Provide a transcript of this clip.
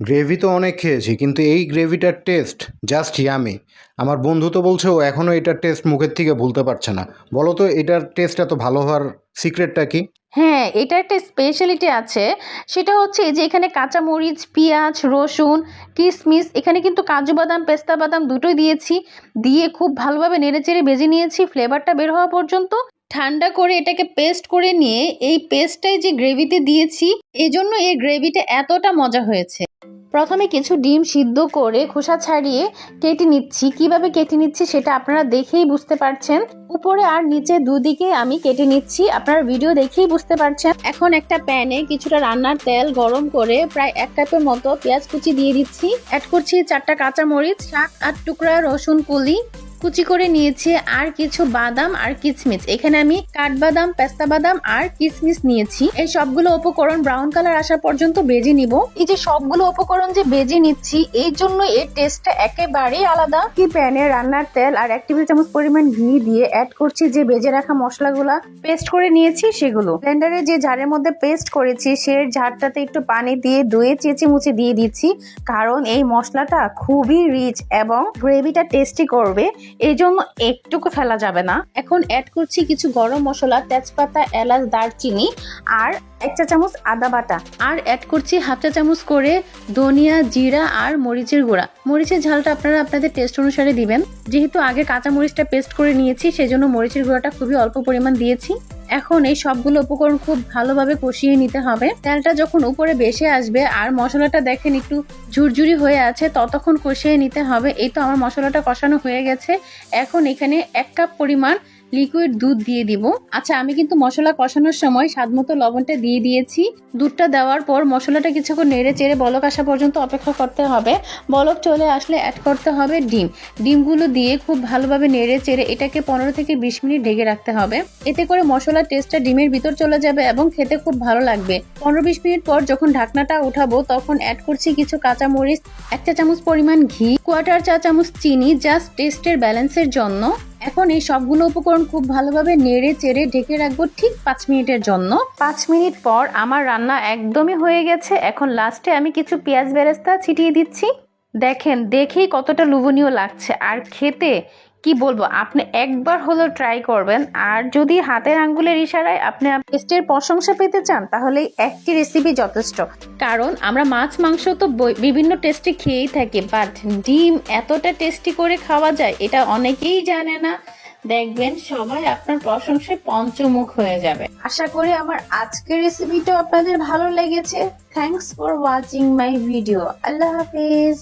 Gravy তো অনেক খেয়েছি, কিন্তু এই গ্রেভিটার টেস্ট জাস্ট ইয়ামি আমার বন্ধু তো বলছে, ও এখনও এটার টেস্ট মুখের থেকে ভুলতে পারছে না। বলো তো, এটার টেস্ট এত ভালো হওয়ার সিক্রেটটা কি? হ্যাঁ এটা একটা স্পেশালিটি আছে। সেটা হচ্ছে যে এখানে কাঁচামরিচ, পেঁয়াজ, রসুন কিশমিশ এখানে কিন্তু কাজু বাদাম, পেস্তা বাদাম দুটোই দিয়েছি। দিয়ে খুব ভালোভাবে নেড়েচেড়ে ভেজে নিয়েছি ফ্লেভারটা বের হওয়া পর্যন্ত। ঠান্ডা করে এটাকে পেস্ট করে নিয়ে এই পেস্টটাই যে গ্রেভিতে দিয়েছি এই জন্য এই গ্রেভিটা এতটা মজা হয়েছে। প্রথমে কিছু ডিম সিদ্ধ করে খোসা ছাড়িয়ে কেটে নিচ্ছি। কীভাবে কেটে নিচ্ছি সেটা আপনারা দেখেই বুঝতে পারছেন। উপরে আর নিচে দুদিকে আমি কেটে নিচ্ছি। আপনারা ভিডিও দেখেই বুঝতে পারছেন। এখন একটা প্যানে কিছুটা রান্নার তেল গরম করে প্রায় এক কাপের মতো পেঁয়াজ কুচি দিয়ে দিচ্ছি। অ্যাড করছি চারটা কাঁচামরিচ সাত আট টুকরা রসুন কুলি। কুচি করে নিয়েছি আর কিছু বাদাম আর কিচমিচ এখানে আমি কাঠবাদাম পেস্তা বাদাম আর কিচমিচ নিয়েছি। এই সবগুলো উপকরণ ব্রাউন কালার আসা পর্যন্ত বেজে নিব। এই যে সবগুলো উপকরণ যে বেজে নিচ্ছি, এই জন্য এর টেস্টটা একেবারেই আলাদা। কি প্যানে রান্নার তেল আর এক টেবিল চামচ পরিমাণ ঘি দিয়ে অ্যাড করছি যে বেজে রাখা মশলাগুলা। পেস্ট করে নিয়েছি সেগুলো। ব্লেন্ডারে যে ঝাড়ের মধ্যে পেস্ট করেছি, সে ঝাড়টাতে একটু পানি দিয়ে ধুয়ে চেঁচে মুছে দিয়ে দিচ্ছি। কারণ এই মশলাটা খুবই রিচ এবং গ্রেভিটা টেস্টি করবে। এই জন্য একটুকু ফেলা যাবে না। এখন অ্যাড করছি কিছু গরম মশলা, তেজপাতা, এলাচ, দারচিনি আর এক চা চামচ আদা বাটা। আর অ্যাড করছি হাফ চা চামচ করে ধনিয়া, জিরা আর মরিচের গুঁড়া। মরিচের ঝালটা আপনারা আপনাদের টেস্ট অনুসারে দিবেন। যেহেতু আগে কাঁচা মরিচটা পেস্ট করে নিয়েছি, সেজন্য মরিচের গুঁড়াটা খুবই অল্প পরিমাণ দিয়েছি। এখন এই সবগুলো উপকরণ খুব ভালোভাবে কষিয়ে নিতে হবে। তেলটা যখন উপরে বেশি আসবে আর মশলাটা দেখেন একটু ঝুরঝুরি হয়ে আছে, ততক্ষণ কষিয়ে নিতে হবে। এই তো আমার মশলাটা কষানো হয়ে গেছে। এখন এখানে এক কাপ পরিমাণ লিকুইড দুধ দিয়ে দিব। আচ্ছা আমি কিন্তু মশলা কষানোর সময় স্বাদ মতো লবণটা দিয়ে দিয়েছি। দুধটা দেওয়ার পর মশলাটা কিছুক্ষণ নেড়ে চেড়ে বলক আসা পর্যন্ত অপেক্ষা করতে হবে। বলক চলে আসলে অ্যাড করতে হবে ডিম। ডিমগুলো দিয়ে খুব ভালোভাবে নেড়ে চেড়ে এটাকে পনেরো থেকে বিশ মিনিট ঢেকে রাখতে হবে। এতে করে মশলার টেস্টটা ডিমের ভিতর চলে যাবে এবং খেতে খুব ভালো লাগবে। পনেরো বিশ মিনিট পর যখন ঢাকনাটা উঠাবো, তখন অ্যাড করছি কিছু কাঁচামরিচ এক চা চামচ পরিমাণ ঘি কোয়াটার চা চামচ চিনি জাস্ট টেস্টের ব্যালেন্সের জন্য। এখন এই সবগুলো উপকরণ খুব ভালোভাবে নেড়ে, চেড়ে, ঢেকে রাখব ঠিক পাঁচ মিনিটের জন্য। পাঁচ মিনিট পর আমার রান্না একদমই হয়ে গেছে। এখন লাস্টে আমি কিছু পেঁয়াজ বেরেস্তা ছিটিয়ে দিচ্ছি। দেখেন, দেখেই কতটা লোভনীয় লাগছে। আর খেতে কি বলব? আপনি একবার হলেও ট্রাই করবেন। আর যদি হাতের আঙ্গুলের ইশারায় আপনি টেস্টের প্রশংসা পেতে চান, তাহলে একটি রেসিপি যথেষ্ট। কারণ আমরা মাছ, মাংস তো বিভিন্ন টেস্টে খেয়েই থাকি বাট ডিম এতটা টেস্টি করে খাওয়া যায়, এটা অনেকেই জানে না। দেখবেন সবাই আপনার প্রশংসায় পঞ্চমুখ হয়ে যাবে। আশা করি আমার আজকের রেসিপিটা আপনাদের ভালো লেগেছে। Thanks for watching my video Allah Hafiz.